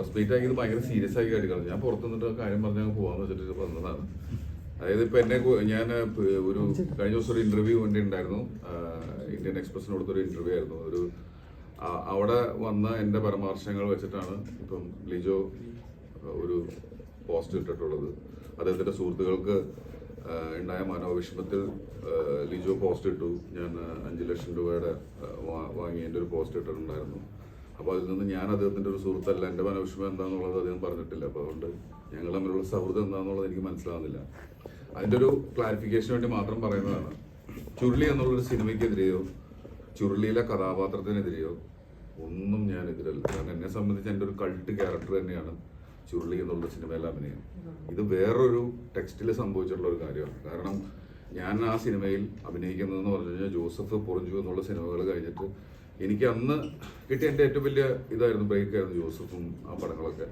Hospital ആയി ഭയങ്കര serious ആയി എടുക്കണം ഞാൻ പുറത്തു നിന്നിട്ട് കാര്യം പറഞ്ഞാൽ പോവാന്ന് വെച്ചിട്ട് വന്നതാണ്. അതായത് ഇപ്പൊ എന്നെ ഞാൻ ഒരു കഴിഞ്ഞ ദിവസം ഒരു ഇന്റർവ്യൂ വേണ്ടി ഉണ്ടായിരുന്നു ഇന്ത്യൻ എക്സ്പ്രസിന് ഒരു ഇന്റർവ്യൂ ആയിരുന്നു. ഒരു അവിടെ വന്ന എന്റെ പരാമർശങ്ങൾ വെച്ചിട്ടാണ് ഇപ്പം ലിജോ ഒരു പോസ്റ്റ് ഇട്ടിട്ടുള്ളത്. അദ്ദേഹത്തിന്റെ സുഹൃത്തുക്കൾക്ക് ഉണ്ടായ മനോവിഷമത്തിൽ ലിജോ പോസ്റ്റ് ഇട്ടു. ഞാൻ അഞ്ചു ലക്ഷം രൂപയുടെ വാങ്ങി എന്റെ ഒരു പോസ്റ്റ് ഇട്ടിട്ടുണ്ടായിരുന്നു. അപ്പോൾ അതിൽ നിന്ന് ഞാൻ അദ്ദേഹത്തിന്റെ ഒരു സുഹൃത്തല്ല എന്റെ മനോവിഷമം എന്താണെന്നുള്ളത് അദ്ദേഹം പറഞ്ഞിട്ടില്ല. അപ്പോൾ അതുകൊണ്ട് ഞങ്ങൾ തമ്മിലുള്ള സൗഹൃദം എന്താണെന്നുള്ളത് എനിക്ക് മനസ്സിലാവുന്നില്ല. അതിന്റെ ഒരു ക്ലാരിഫിക്കേഷൻ വേണ്ടി മാത്രം പറയുന്നതാണ്. ചുരുളി എന്നുള്ളൊരു സിനിമയ്ക്കെതിരെയോ ചുരുളിയിലെ കഥാപാത്രത്തിനെതിരെയോ ഒന്നും ഞാൻ എതിരല്ല. കാരണം എന്നെ സംബന്ധിച്ച് എന്റെ ഒരു കൾട്ട് ക്യാരക്ടർ തന്നെയാണ് ചുരുളി എന്നുള്ള സിനിമയിലെ അഭിനയം. ഇത് വേറൊരു ടെക്സ്റ്റിൽ സംഭവിച്ചിട്ടുള്ള ഒരു കാര്യമാണ്. കാരണം ഞാൻ ആ സിനിമയിൽ അഭിനയിക്കുന്നതെന്ന് പറഞ്ഞു കഴിഞ്ഞാൽ ജോസഫ് പൊറിഞ്ചു എന്നുള്ള സിനിമകൾ കഴിഞ്ഞിട്ട് എനിക്ക് അന്ന് കിട്ടിയ എന്റെ ഏറ്റവും വലിയ ഇതായിരുന്നു ബ്രേക്ക് ആയിരുന്നു ജോസഫും ആ പടങ്ങളൊക്കെ.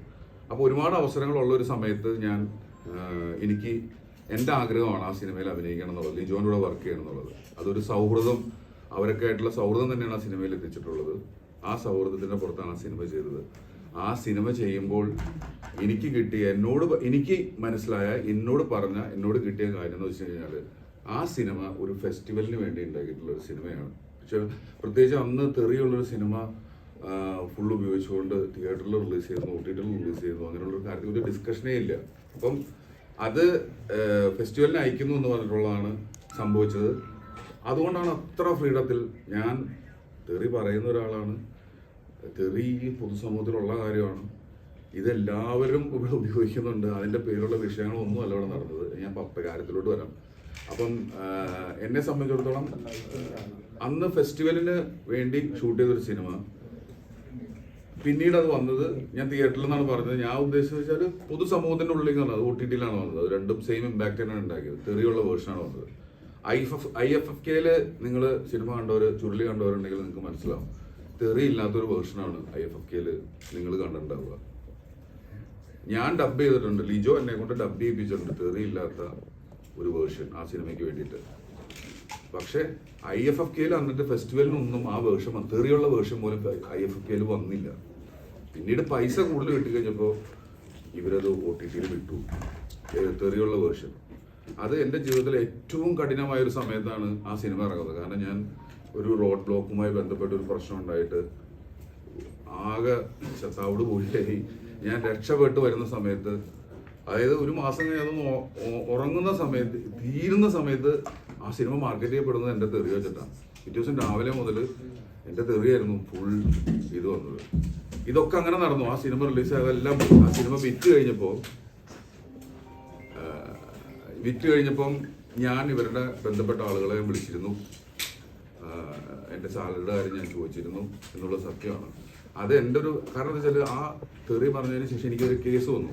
അപ്പോൾ ഒരുപാട് അവസരങ്ങളുള്ള ഒരു സമയത്ത് ഞാൻ എനിക്ക് എന്റെ ആഗ്രഹമാണ് ആ സിനിമയിൽ അഭിനയിക്കണം എന്നുള്ളത് ലിജോന്റെ കൂടെ വർക്ക് ചെയ്യണം എന്നുള്ളത്. അതൊരു സൗഹൃദം അവരൊക്കെ ആയിട്ടുള്ള സൗഹൃദം തന്നെയാണ് ആ സിനിമയിൽ എത്തിച്ചിട്ടുള്ളത്. ആ സൗഹൃദത്തിന്റെ പുറത്താണ് ആ സിനിമ ചെയ്തത്. ആ സിനിമ ചെയ്യുമ്പോൾ എനിക്ക് കിട്ടിയ എന്നോട് എനിക്ക് മനസ്സിലായ എന്നോട് പറഞ്ഞ എന്നോട് കിട്ടിയ കാര്യം എന്ന് വെച്ച് കഴിഞ്ഞാൽ ആ സിനിമ ഒരു ഫെസ്റ്റിവലിന് വേണ്ടി ഉണ്ടാക്കിയിട്ടുള്ള ഒരു സിനിമയാണ്. പക്ഷെ പ്രത്യേകിച്ച് അന്ന് തെറിയുള്ളൊരു സിനിമ ഫുൾ ഉപയോഗിച്ചുകൊണ്ട് തിയേറ്ററിൽ റിലീസ് ചെയ്യുന്നു ഒ ടിയിൽ റിലീസ് ചെയ്യുന്നു അങ്ങനെയുള്ള ഒരു കാര്യത്തിൽ ഒരു ഡിസ്കഷനേ ഇല്ല. അപ്പം അത് ഫെസ്റ്റിവലിന് അയക്കുന്നു എന്ന് പറഞ്ഞിട്ടുള്ളതാണ് സംഭവിച്ചത്. അതുകൊണ്ടാണ് അത്ര ഫ്രീഡത്തിൽ ഞാൻ തെറി പറയുന്ന ഒരാളാണ്. തെറി പൊതുസമൂഹത്തിലുള്ള കാര്യമാണ്. ഇതെല്ലാവരും ഇവിടെ ഉപയോഗിക്കുന്നുണ്ട്. അതിന്റെ പേരുള്ള വിഷയങ്ങളൊന്നും അല്ല ഇവിടെ നടന്നത്. ഞാൻ പപ്പ കാര്യത്തിലോട്ട് വരാം. അപ്പം എന്നെ സംബന്ധിച്ചിടത്തോളം അന്ന് ഫെസ്റ്റിവലിന് വേണ്ടി ഷൂട്ട് ചെയ്തൊരു സിനിമ. പിന്നീട് അത് വന്നത് ഞാൻ തിയേറ്ററിൽ നിന്നാണ് പറഞ്ഞത്. ഞാൻ ഉദ്ദേശിച്ചത് വെച്ചാൽ പൊതുസമൂഹത്തിന്റെ ഉള്ളിൽ നിന്നാണ് അത് ഒ ടി ടിയിലാണ് വന്നത്. രണ്ടും സെയിം ഇമ്പാക്റ്റ് തന്നെയാണ് ഉണ്ടാക്കിയത്. തെറിയുള്ള വേർഷനാണ് വന്നത്. I F I F F കെയിൽ നിങ്ങൾ സിനിമ കണ്ടവർ ചുരുളി കണ്ടവരുണ്ടെങ്കിൽ നിങ്ങൾക്ക് മനസ്സിലാവും. തെറി ഇല്ലാത്തൊരു വേർഷനാണ് ഐ എഫ് എഫ് കെയിൽ നിങ്ങൾ കണ്ടിട്ടുണ്ടാവുക. ഞാൻ ഡബ് ചെയ്തിട്ടുണ്ട്. ലിജോ എന്നെ കൊണ്ട് ഡബ് ചെയ്യിപ്പിച്ചിട്ടുണ്ട്. തെറി ഇല്ലാത്ത ഒരു വേർഷൻ ആ സിനിമയ്ക്ക് വേണ്ടിയിട്ട്. പക്ഷേ ഐ എഫ് എഫ് കെയിൽ അന്നത്തെ ഫെസ്റ്റിവലിനൊന്നും ആ വേർഷൻ തേറിയുള്ള വേർഷൻ പോലും ഐ എഫ് എഫ് കെയിൽ വന്നില്ല. പിന്നീട് പൈസ കൂടുതൽ കിട്ടിക്കഴിഞ്ഞപ്പോൾ ഇവരത് ഒ ടി ടിയിൽ വിട്ടു. തെറിയുള്ള വേർഷൻ അത് എന്റെ ജീവിതത്തിൽ ഏറ്റവും കഠിനമായ ഒരു സമയത്താണ് ആ സിനിമ ഇറങ്ങുന്നത്. കാരണം ഞാൻ ഒരു റോഡ് ബ്ലോക്കുമായി ബന്ധപ്പെട്ട ഒരു പ്രശ്നം ഉണ്ടായിട്ട് ആകെ ചത്താവോട് പോയി ഞാൻ രക്ഷപ്പെട്ട് വരുന്ന സമയത്ത് അതായത് ഒരു മാസം കഴിഞ്ഞ് അത് ഒ- ഒ- ഉറങ്ങുന്ന സമയത്ത് തീരുന്ന സമയത്ത് ആ സിനിമ മാർക്കറ്റ് ചെയ്യപ്പെടുന്നത് എന്റെ തെറി വെച്ചിട്ടാണ്. പിറ്റേ ദിവസം രാവിലെ മുതൽ എന്റെ തെറിയായിരുന്നു ഫുൾ ഇത് വന്നത്. ഇതൊക്കെ അങ്ങനെ നടന്നു. ആ സിനിമ റിലീസ് ആയതെല്ലാം ആ സിനിമ വിറ്റ് കഴിഞ്ഞപ്പോൾ വിറ്റ് കഴിഞ്ഞപ്പം ഞാൻ ഇവരുടെ ബന്ധപ്പെട്ട ആളുകളെ വിളിച്ചിരുന്നു. എന്റെ സാലറിയുടെ കാര്യം ഞാൻ ചോദിച്ചിരുന്നു എന്നുള്ള സത്യമാണ്. അത് എന്റെ ഒരു കാരണം എന്താ വെച്ചാൽ ആ തെറി പറഞ്ഞതിന് ശേഷം എനിക്കൊരു കേസ് വന്നു.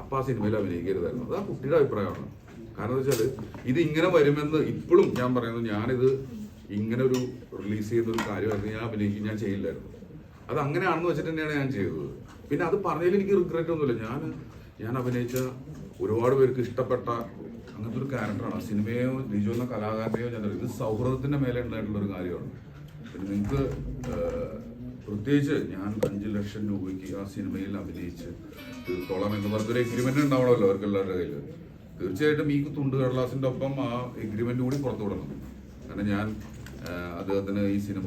അപ്പം ആ സിനിമയിൽ അഭിനയിക്കരുതായിരുന്നു. അത് ആ കുട്ടിയുടെ അഭിപ്രായമാണ്. കാരണം വെച്ചാൽ ഇത് ഇങ്ങനെ വരുമെന്ന് ഇപ്പോഴും ഞാൻ പറയുന്നത് ഞാനിത് ഇങ്ങനെ ഒരു റിലീസ് ചെയ്യുന്ന ഒരു കാര്യമായിരുന്നു. ഞാൻ അഭിനയിക്കും ഞാൻ ചെയ്യില്ലായിരുന്നു. അത് അങ്ങനെയാണെന്ന് വെച്ചിട്ട് തന്നെയാണ് ഞാൻ ചെയ്തത്. പിന്നെ അത് പറഞ്ഞതിൽ എനിക്ക് റിഗ്രറ്റ് ഒന്നുമില്ല. ഞാൻ ഞാൻ അഭിനയിച്ച ഒരുപാട് പേർക്ക് ഇഷ്ടപ്പെട്ട അങ്ങനത്തെ ഒരു ക്യാരക്ടറാണ് സിനിമയോ ലിജോ എന്ന കലാകാരനെയോ ഞാൻ ഇത് സൗഹൃദത്തിന്റെ മേലെ ഉണ്ടായിട്ടുള്ള ഒരു കാര്യമാണ്. പിന്നെ നിങ്ങൾക്ക് പ്രത്യേകിച്ച് ഞാൻ അഞ്ച് ലക്ഷം രൂപയ്ക്ക് ആ സിനിമയിൽ അഭിനയിച്ച് തീർത്തോളം എന്ന് പറഞ്ഞൊരു എഗ്രിമെന്റ് ഉണ്ടാവണമല്ലോ അവർക്ക് എല്ലാവരുടെ കയ്യിൽ തീർച്ചയായിട്ടും ഈ തുണ്ട് കടലാസിന്റെ ഒപ്പം ആ എഗ്രിമെന്റ് കൂടി പുറത്തു വിടണം. കാരണം ഞാൻ അദ്ദേഹത്തിന് ഈ സിനിമ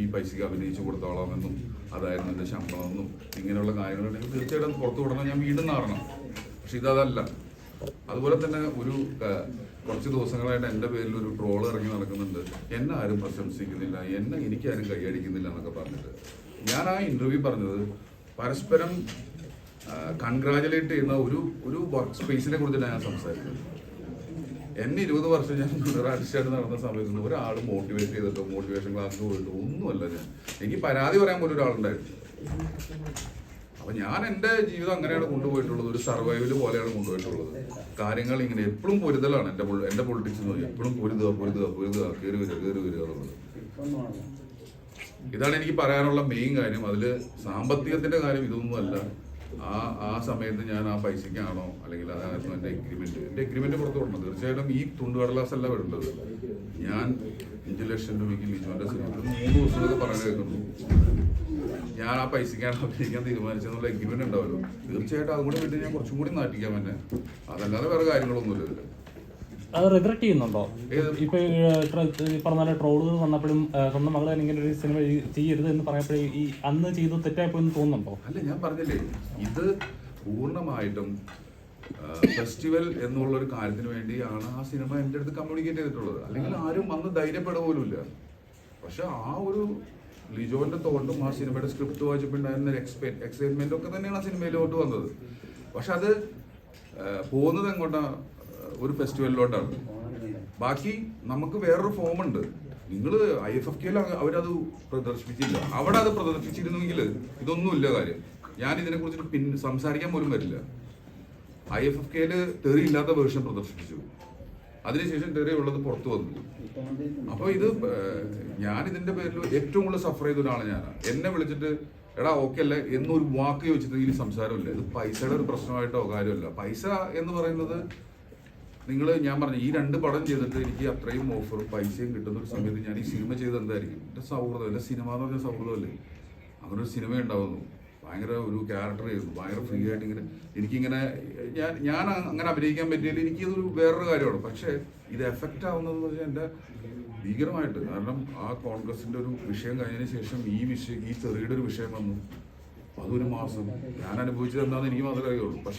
ഈ പൈസക്ക് അഭിനയിച്ചു കൊടുത്തോളാമെന്നും അതായിരുന്നു എന്റെ ശമ്പളമെന്നും ഇങ്ങനെയുള്ള കാര്യങ്ങളുണ്ടെങ്കിൽ തീർച്ചയായിട്ടും പുറത്തു വിടണം. ഞാൻ വീണ്ടും നാറണം പക്ഷെ ഇതല്ല. അതുപോലെ തന്നെ ഒരു കുറച്ച് ദിവസങ്ങളായിട്ട് എന്റെ പേരിൽ ഒരു ട്രോൾ ഇറങ്ങി നടക്കുന്നുണ്ട്. എന്നെ ആരും പ്രശംസിക്കുന്നില്ല. എന്നെ എനിക്കാരും കൈയടിക്കുന്നില്ല എന്നൊക്കെ പറഞ്ഞിട്ട്. ഞാൻ ആ ഇന്റർവ്യൂ പറഞ്ഞത് പരസ്പരം കൺഗ്രാജുലേറ്റ് ചെയ്യുന്ന ഒരു ഒരു വർക്ക് സ്പേസിനെ കുറിച്ചിട്ടാണ് ഞാൻ സംസാരിക്കുന്നത് എന്നെ ഇരുപത് വർഷം ഞാൻ ആർട്ടിസ്റ്റായിട്ട് നടന്ന സമയത്ത് ഒരാൾ മോട്ടിവേറ്റ് ചെയ്തിട്ടോ മോട്ടിവേഷൻ ക്ലാസ്സിൽ പോയിട്ടോ ഒന്നുമല്ല ഞാൻ. എനിക്ക് പരാതി പറയാൻ പോലും ഒരാളുണ്ടായിരുന്നു. അപ്പൊ ഞാൻ എന്റെ ജീവിതം അങ്ങനെയാണ് കൊണ്ടുപോയിട്ടുള്ളത്. ഒരു സർവൈവൽ പോലെയാണ് കൊണ്ടുപോയിട്ടുള്ളത്. കാര്യങ്ങൾ ഇങ്ങനെ എപ്പോഴും പൊരുതലാണ് എന്റെ എന്റെ പൊളിറ്റിക്സ് എന്ന് എപ്പോഴും പൊരുതുക പൊരുതുക പൊരുതുക കയറി വരിക കയറി വരിക എന്നുള്ളത്. ഇതാണ് എനിക്ക് പറയാനുള്ള മെയിൻ കാര്യം. അതിൽ സാമ്പത്തികത്തിന്റെ കാര്യം ഇതൊന്നും അല്ല. ആ ആ സമയത്ത് ഞാൻ ആ പൈസക്കാണോ അല്ലെങ്കിൽ അതായിരുന്നു എന്റെ എഗ്രിമെന്റ് എന്റെ എഗ്രിമെന്റ് പുറത്തു വിടണം. തീർച്ചയായിട്ടും ഈ തുണ്ടുകടലാസ് അല്ല വരേണ്ടത്. ഞാൻ അഞ്ചു ലക്ഷം രൂപയ്ക്ക് ലിജോന്റെ സിനിമ മൂന്ന് ദിവസം പറഞ്ഞു കേൾക്കുന്നു ഞാൻ ആ പൈസക്കാണ് അഭിനയിക്കാൻ തീരുമാനിച്ചെന്നുള്ള എഗ്രിമെന്റ് ഉണ്ടാവല്ലോ തീർച്ചയായിട്ടും അതും കൂടി വിട്ട് ഞാൻ കുറച്ചും കൂടി നാട്ടിക്കാൻ തന്നെ അതല്ലാതെ വേറെ കാര്യങ്ങളൊന്നുമില്ല അത് റിഗ്രറ്റ് ചെയ്യുന്നുണ്ടോ? ഇപ്പൊ പറഞ്ഞ ട്രോളുകൾ വന്നപ്പോഴും സ്വന്തം തന്നെ ഇങ്ങനെ ഒരു സിനിമ ചെയ്യരുത് എന്ന് പറഞ്ഞപ്പോഴേ ഈ അന്ന് ചെയ്ത് തെറ്റായപ്പോഴും തോന്നുന്നുണ്ടോ? അല്ല ഞാൻ പറഞ്ഞില്ലേ ഇത് പൂർണമായിട്ടും ഫെസ്റ്റിവൽ എന്നുള്ള ഒരു കാര്യത്തിന് വേണ്ടിയാണ് ആ സിനിമ എന്റെ അടുത്ത് കമ്മ്യൂണിക്കേറ്റ് ചെയ്തിട്ടുള്ളത്. അല്ലെങ്കിൽ ആരും വന്ന് ധൈര്യപ്പെടുക പോലുമില്ല. പക്ഷെ ആ ഒരു ലിജോന്റെ തോട്ടും ആ സിനിമയുടെ സ്ക്രിപ്റ്റ് വായിച്ചിട്ടുണ്ടായിരുന്ന ഒരു എക്സ്പെ എക്സൈറ്റ്മെന്റ് ഒക്കെ തന്നെയാണ് ആ സിനിമയിലോട്ട് വന്നത്. പക്ഷെ അത് പോകുന്നത് എങ്ങോട്ടാ? ഒരു ഫെസ്റ്റിവലിലോട്ടാണ്. ബാക്കി നമുക്ക് വേറൊരു ഫോം ഉണ്ട് നിങ്ങൾ ഐ എഫ് എഫ് കെയിൽ അവരത് പ്രദർശിപ്പിച്ചില്ല. അവിടെ അത് പ്രദർശിപ്പിച്ചിരുന്നെങ്കിൽ ഇതൊന്നുമില്ല കാര്യം. ഞാൻ ഇതിനെ പിന്നെ സംസാരിക്കാൻ പോലും വരില്ല. ഐ എഫ് എഫ് കെയിൽ തെറിയില്ലാത്ത വേർഷൻ പ്രദർശിപ്പിച്ചു. അതിനുശേഷം തെറി ഉള്ളത് പുറത്തു വന്നു അപ്പോൾ ഇത് ഞാൻ ഇതിന്റെ പേരിൽ ഏറ്റവും കൂടുതൽ സഫർ ചെയ്ത ഒരാളാണ് ഞാൻ എന്നെ വിളിച്ചിട്ട് എടാ ഓക്കെ അല്ലേ? എന്നൊരു വാക്ക് ചോദിച്ചിട്ട് ഇതിൽ സംസാരമില്ല. ഇത് പൈസയുടെ ഒരു പ്രശ്നമായിട്ടോ കാര്യമല്ല. പൈസ എന്ന് പറയുന്നത് നിങ്ങൾ ഞാൻ പറഞ്ഞു ഈ രണ്ട് പടം ചെയ്തിട്ട് എനിക്ക് അത്രയും ഓഫറും പൈസയും കിട്ടുന്ന ഒരു സമയത്ത് ഞാൻ ഈ സിനിമ ചെയ്ത് എന്തായിരിക്കും? എന്റെ സൗഹൃദം എന്റെ സിനിമ എന്ന് പറഞ്ഞ സൗഹൃദമല്ലേ? ഒരു സിനിമ ഉണ്ടാവുന്നു. ഭയങ്കര ഒരു ക്യാരക്ടർ ആയിരുന്നു. ഭയങ്കര ഫ്രീ ആയിട്ട് ഇങ്ങനെ എനിക്കിങ്ങനെ ഞാൻ ഞാൻ അങ്ങനെ അഭിനയിക്കാൻ പറ്റിയില്ല. എനിക്കിതൊരു വേറൊരു കാര്യമാണ്. പക്ഷേ ഇത് എഫക്റ്റ് ആവുന്നതെന്ന് പറഞ്ഞാൽ എന്റെ ഭീകരമായിട്ട്. കാരണം ആ കോൺഗ്രസിന്റെ ഒരു വിഷയം കഴിഞ്ഞതിന് ശേഷം ഈ വിഷയം ഈ ചെറിയുടെ ഒരു വിഷയം വന്നു. അതൊരു മാസം. ഞാൻ അനുഭവിച്ചത് എന്താണെന്ന് എനിക്ക് മാത്രമേ അറിയുള്ളൂ. പക്ഷെ